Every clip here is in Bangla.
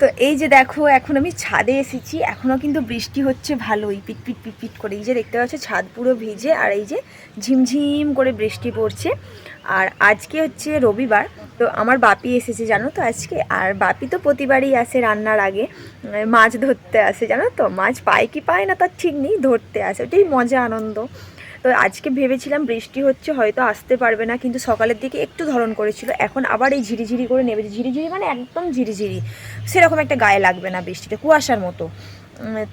তো এই যে দেখো, এখন আমি ছাদে এসেছি। এখনও কিন্তু বৃষ্টি হচ্ছে ভালোই, পিট পিট পিট পিট করে। এই যে দেখতে পাচ্ছ, ছাদ পুরো ভিজে আর এই যে ঝিমঝিম করে বৃষ্টি পড়ছে। আর আজকে হচ্ছে রবিবার, তো আমার বাপি এসেছে, জানো তো আজকে? আর বাপি তো প্রতিবারই আসে রান্নার আগে। মাছ ধরতে আসে, জানো তো? মাছ পায় কি পায় না, তার ঠিক নেই, ধরতে আসে। ওটাই মজা, আনন্দ। তো আজকে ভেবেছিলাম বৃষ্টি হচ্ছে, হয়তো আসতে পারবে না, কিন্তু সকালের দিকে একটু ধরন করেছিল। এখন আবার এই ঝিরিঝিরি করে নেমেছে। ঝিরিঝিরি মানে একদম ঝিরিঝিরি। সেরকম একটা গায়ে লাগবে না বৃষ্টিটা, কুয়াশার মতো।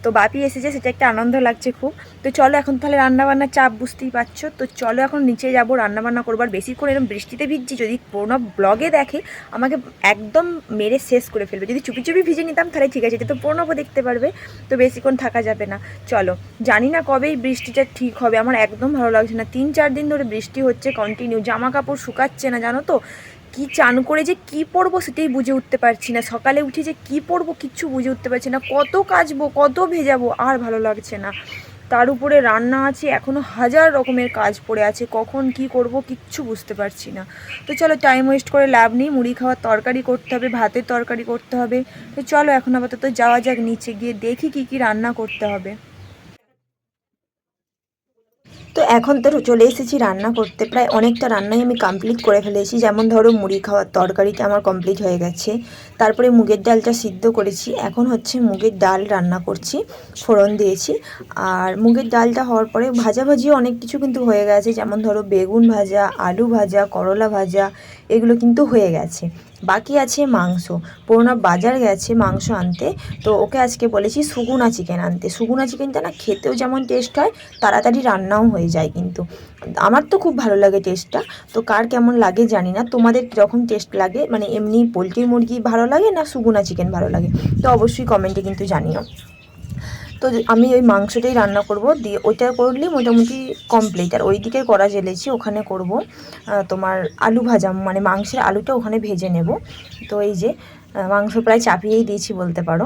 তো বাপি এসেছে, সেটা একটা আনন্দ লাগছে খুব। তো চলো এখন তাহলে রান্নাবান্নার চাপ বুঝতেই পারছ। তো চলো এখন নিচে যাব, রান্নাবান্না করব। আর বেশি করে এরকম বৃষ্টিতে ভিজছি, যদি কোনো ব্লগে দেখে, আমাকে একদম মেরে শেষ করে ফেলবে। যদি চুপি চুপি ভিজে নিতাম, তাহলে ঠিক আছে, এটা তো প্রণবও দেখতে পারবে। তো বেশিক্ষণ থাকা যাবে না। চলো, জানি না কবে এই বৃষ্টিটা ঠিক হবে, আমার একদম ভালো লাগছে না। তিন চার দিন ধরে বৃষ্টি হচ্ছে কন্টিনিউ জামা কাপড় শুকাচ্ছে না, জানো তো? কি চান করে যে কি পরবো সেটাই বুঝে উঠতে পারছি না। সকালে উঠে যে কি পরবো কিচ্ছু বুঝে উঠতে পারছি না। কত কাচবো কত ভেজাবো, আর ভালো লাগছে না। তার উপরে রান্না আছে এখনও হাজার রকমের কাজ পড়ে আছে। কখন কি করব কিচ্ছু বুঝতে পারছি না। তো চলো টাইম ওয়েস্ট করে লাভ নেই। মুড়ি খাওয়ার তরকারি করতে হবে, ভাতের তরকারি করতে হবে। তো চলো এখন আপাতত যাওয়া যাক, নিচে গিয়ে দেখি কি কি রান্না করতে হবে। এখন তো চলে এসেছি রান্না করতে। প্রায় অনেকটা রান্নাই আমি কমপ্লিট করে ফেলেছি। যেমন ধরো মুড়ি খাওয়ার তরকারিটা আমার কমপ্লিট হয়ে গেছে। তারপরে মুগের ডালটা সিদ্ধ করেছি। এখন হচ্ছে মুগের ডাল রান্না করছি। ফোড়ন দিয়েছি। আর মুগের ডালটা হওয়ার পরে ভাজাভাজিও অনেক কিছু কিন্তু হয়ে গেছে। যেমন ধরো বেগুন ভাজা, আলু ভাজা, করলা ভাজা এগুলো কিন্তু হয়ে গেছে। বাকি আছে মাংস। পুরোনো বাজার গেছে মাংস আনতে। তো ওকে আজকে বলেছি সুগুনা চিকেন আনতে। সুগুনা চিকেনটা না খেতেও যেমন টেস্ট হয়, তাড়াতাড়ি রান্নাও হয়ে যায় কিন্তু। আমার তো খুব ভালো লাগে টেস্টটা তো কার কেমন লাগে জানি না। তোমাদের কীরকম টেস্ট লাগে মানে এমনি পোলট্রি মুরগি ভালো লাগে না সুগুনা চিকেন ভালো লাগে? তো অবশ্যই কমেন্টে কিন্তু জানিও। তো আমি ওই মাংসটাই রান্না করব। দিয়ে ওইটা করলেই মোটামুটি কমপ্লিট আর ওই দিকে করা জেলেছি, ওখানে করব তোমার আলু ভাজা মানে মাংসের আলুটা ওখানে ভেজে নেব। তো এই যে মাংস প্রায় চাপিয়েই দিয়েছি বলতে পারো।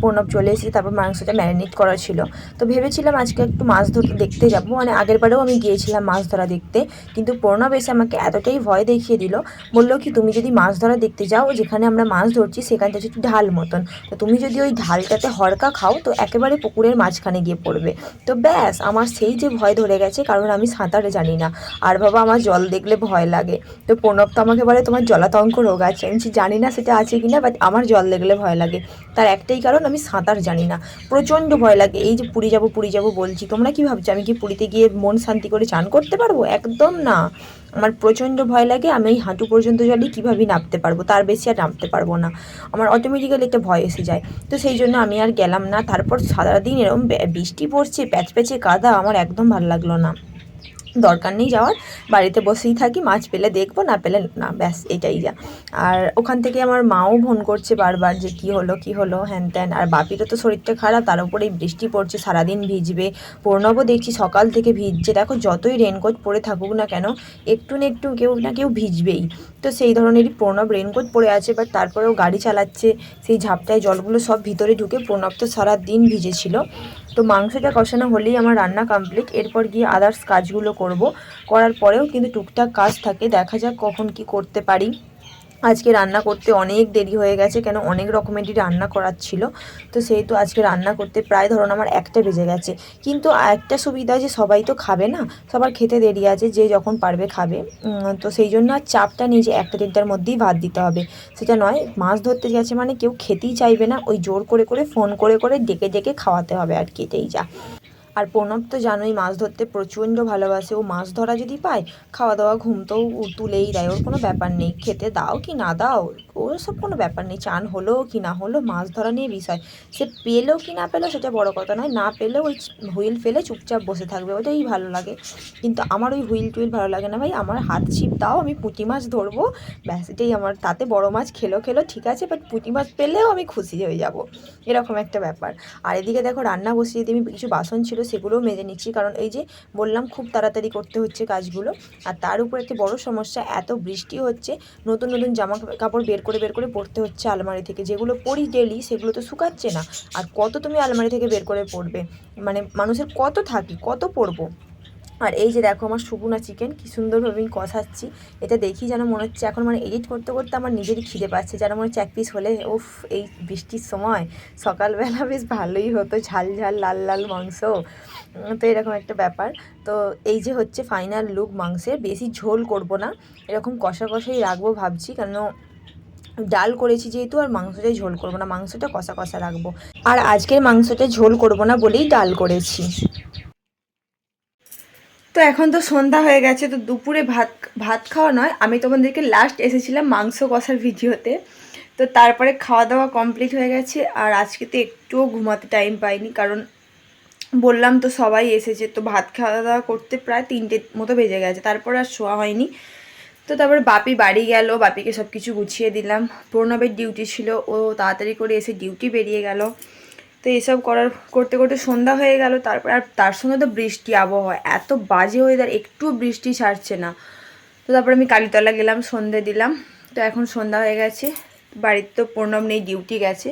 প্রণব চলে এসেছে, তারপর মাংসটা ম্যারিনেট করা ছিল। তো ভেবেছিলাম আজকে একটু মাছ ধরতে দেখতে যাব। মানে আগের বারেও আমি গিয়েছিলাম মাছ ধরা দেখতে, কিন্তু প্রণব এসে আমাকে এতটাই ভয় দেখিয়ে দিল, বলল কি, তুমি যদি মাছ ধরা দেখতে যাও, যেখানে আমরা মাছ ধরছি, সেখানটা একটু ঢাল মতন। তো তুমি যদি ওই ঢালটাতে হড়কা খাও, তো একেবারে পুকুরের মাঝখানে গিয়ে পড়বে। তো ব্যাস, আমার সেই যে ভয় ধরে গেছে, কারণ আমি সাঁতার জানি না। আর বাবা, আমার জল দেখলে ভয় লাগে। তো প্রণব তো আমাকে বলে, তোমার জলাতঙ্ক রোগ আছে। আমি জানি না সেটা আছে কি না বাট আমার জল দেখলে ভয় লাগে। তার একটাই আমি সাঁতার জানি না। প্রচণ্ড ভয় লাগে। এই যে পুরী যাব পুরী যাব বলছি, তোমরা কি ভাবছ? আমি কি পুরীতে গিয়ে মন শান্তি করে চান করতে পারব? একদম না। আমার প্রচণ্ড ভয় লাগে, আমি এই হাঁটু পর্যন্ত জলে কীভাবে নামতে পারব? তার বেশি আর নামতে পারব না। আমার অটোমেটিক্যালি একটা ভয় এসে যায়। তো সেই জন্য আমি আর গেলাম না। তারপর সারাদিন এরকম বৃষ্টি পড়ছে প্যাচ প্যাচে কাদা, আমার একদম ভালো লাগল না। দরকার নেই যাওয়ার। বাড়িতে বসেই থাকি, মাছ পেলে দেখব, না পেলে না, ব্যাস এটাই যা। আর ওখান থেকে আমার মাও ফোন করছে বারবার যে কি হলো কি হলো, হ্যান ত্যান। আর বাপিরও তো শরীরটা খারাপ, তার উপরে এই বৃষ্টি পড়ছে, সারাদিন ভিজবে। প্রণবও দেখছি সকাল থেকে ভিজছে। দেখো যতই রেনকোট পরে থাকুক না কেন, একটু না একটু কেউ না কেউ ভিজবেই। তো সেই ধরনেরই প্রণব রেনকোট পরে আছে বাট তারপরেও গাড়ি চালাচ্ছে। সেই ঝাপটায় জলগুলো সব ভিতরে ঢুকে প্রণব তো সারাদিন ভিজেছিল। তো মাংসটা কষানো হলেই আমার রান্না কমপ্লিট এরপর গিয়ে আদার্স কাজগুলো করব। করার পরেও কিন্তু টুকটাক কাজ থাকে। দেখা যাক কখন কি করতে পারি। আজকে রান্না করতে অনেক দেরি হয়ে গেছে, কেন অনেক রকমেরই রান্না করার ছিল। তো সেহেতু আজকে রান্না করতে প্রায় ধরুন আমার একটা বেজে গেছে। কিন্তু একটা সুবিধা যে সবাই তো খাবে না, সবার খেতে দেরি আছে, যে যখন পারবে খাবে। তো সেই জন্য আর চাপটা নিয়ে যে একটা দেড়টার মধ্যেই ভাত দিতে হবে। সেটা নয়, মাছ ধরতে গেছে মানে কেউ খেতেই চাইবে না, ওই জোর করে করে, ফোন করে করে ডেকে ডেকে খাওয়াতে হবে আর কি এটাই যা। আর প্রণব তো জানোই মাছ ধরতে প্রচণ্ড ভালোবাসে। ও মাছ ধরা যদি পায়, খাওয়া দাওয়া ঘুম তো তুলেই দেয়। ওর কোনো ব্যাপার নেই। খেতে দাও কি না দাও। ওর সব কোনো ব্যাপার নেই। চান হলো কি না হলো, মাছ ধরা নিয়ে বিষয়। সে পেলেও কি না পেলেও সেটা বড় কথা নয়। না পেলে ওই হুইল ফেলে চুপচাপ বসে থাকবে, ওটাই ভালো লাগে। কিন্তু আমার ওই হুইল টুইল ভালো লাগে না ভাই। আমার হাত ছিপ দাও, আমি পুঁটি মাছ ধরবো। ব্যাস, এটাই আমার। তাতে বড় মাছ খেলো খেলো, ঠিক আছে বাট পুঁটি মাছ পেলেও আমি খুশি হয়ে যাব। এরকম একটা ব্যাপার। আর এদিকে দেখো, রান্না বসিয়ে দিয়ে আমি কিছু বাসন ছিল, সেগুলোও মেজে নিচ্ছি। কারণ এই যে বললাম, খুব তাড়াতাড়ি করতে হচ্ছে কাজগুলো। আর তার উপর একটি বড় সমস্যা, এত বৃষ্টি হচ্ছে, নতুন নতুন জামা কাপড় বের করে বের করে পড়তে হচ্ছে আলমারি থেকে। যেগুলো পরি ডেলি সেগুলো তো শুকাচ্ছে না। আর কত তুমি আলমারি থেকে বের করে পড়বে? মানে মানুষের কত থাকি, কত পরবো আর এই যে দেখো আমার সুগুনা চিকেন কী সুন্দরভাবে আমি কষাচ্ছি। এটা দেখি যেন মনে হচ্ছে এখন মানে এডিট করতে করতে আমার নিজেরই খিদে পাচ্ছে, যেন মনে হচ্ছে এক পিস হলে, উফ, এই বৃষ্টির সময়। সকালবেলা বেশ ভালোই হতো, ঝাল ঝাল, লাল লাল মাংস। তো এরকম একটা ব্যাপার। তো এই যে হচ্ছে ফাইনাল লুক মাংসের, বেশি ঝোল করব না। এরকম কষা কষাই রাখব ভাবছি, কেন ডাল করেছি যেহেতু আর মাংসটাই ঝোল করব না, মাংসটা কষা কষা রাখব। আর আজকের মাংসটা ঝোল করব না বলেই ডাল করেছি। তো এখন তো সন্ধ্যা হয়ে গেছে, তো দুপুরে ভাত ভাত খাওয়া নয়। আমি তোমাদেরকে লাস্ট এসেছিলাম মাংস কষার ভিডিওতে। তো তারপরে খাওয়া দাওয়া কমপ্লিট হয়ে গেছে, আর আজকে তো একটুও ঘুমাতে টাইম পাইনি, কারণ বললাম তো সবাই এসেছে, তো ভাত খাওয়া দাওয়া করতে প্রায় তিনটে মতো বেজে গেছে, তারপর আর শোয়া হয়নি। তো তারপর বাপি বাড়ি গেল, বাপিকে সব কিছু গুছিয়ে দিলাম। প্রণবের ডিউটি ছিল, ও তাড়াতাড়ি করে এসে ডিউটি বেরিয়ে গেল। তো এসব করার, করতে করতে সন্ধ্যা হয়ে গেল। তারপর আর তার সঙ্গে তো বৃষ্টি, আবহাওয়া, এত বাজে হয়ে ওয়েদার একটু বৃষ্টি ছাড়ছে না। তো তারপর আমি কালীতলা গেলাম, সন্ধে দিলাম। তো এখন সন্ধ্যা হয়ে গেছে, বাড়িতে তো প্রণব নেই ডিউটি গেছে।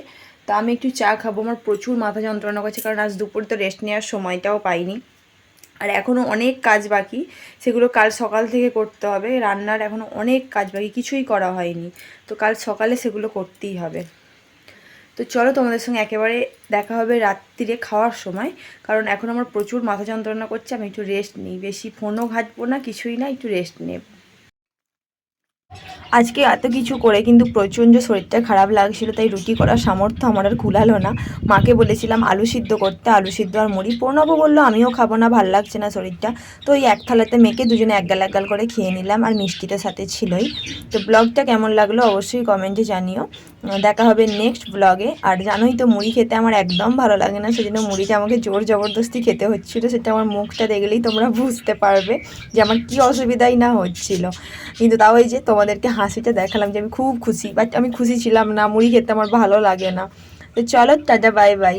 তা আমি একটু চা খাব, আমার প্রচুর মাথা যন্ত্রণা করছে, কারণ আজ দুপুরে তো রেস্ট নেওয়ার সময়টাও পাইনি। আর এখনও অনেক কাজ বাকি। সেগুলো কাল সকাল থেকে করতে হবে। রান্নার এখনও অনেক কাজ বাকি, কিছুই করা হয়নি। তো কাল সকালে সেগুলো করতেই হবে। তো চলো তোমাদের সঙ্গে একেবারে দেখা হবে রাত্রিরে খাওয়ার সময়। কারণ এখন আমার প্রচুর মাথা যন্ত্রণা করছে, আমি একটু রেস্ট নিই। বেশি ফোনও ঘাটবো না, কিছুই না, একটু রেস্ট নেব। আজকে এত কিছু করে কিন্তু প্রচণ্ড শরীরটা খারাপ লাগছিল, তাই রুটি করার সামর্থ্য আমার আর কুলালো না। মাকে বলেছিলাম আলু সিদ্ধ করতে, আলু সিদ্ধ আর মুড়ি। প্রণব বলল, আমিও খাব না, ভালো লাগছে না শরীরটা। তো ওই এক থালাতে মেখে দুজনে একগাল এক গাল করে খেয়ে নিলাম, আর মিষ্টিটা সাথে ছিলই। তো ব্লগটা কেমন লাগল অবশ্যই কমেন্টে জানিও। দেখা হবে নেক্সট ব্লগে আর জানোই তো, মুড়ি খেতে আমার একদম ভালো লাগে না। সেজন্য মুড়িটা আমাকে জোর জবরদস্তি খেতে হচ্ছিল। সেটা আমার মুখটা দেখলেই তোমরা বুঝতে পারবে যে আমার কি অসুবিধাই না হচ্ছিল। কিন্তু তাও এই যে তোমাদেরকে হাসিটা দেখালাম যে আমি খুব খুশি। বাট আমি খুশি ছিলাম না। মুড়ি খেতে আমার ভালো লাগে না। তো চলো, টাটা বাই বাই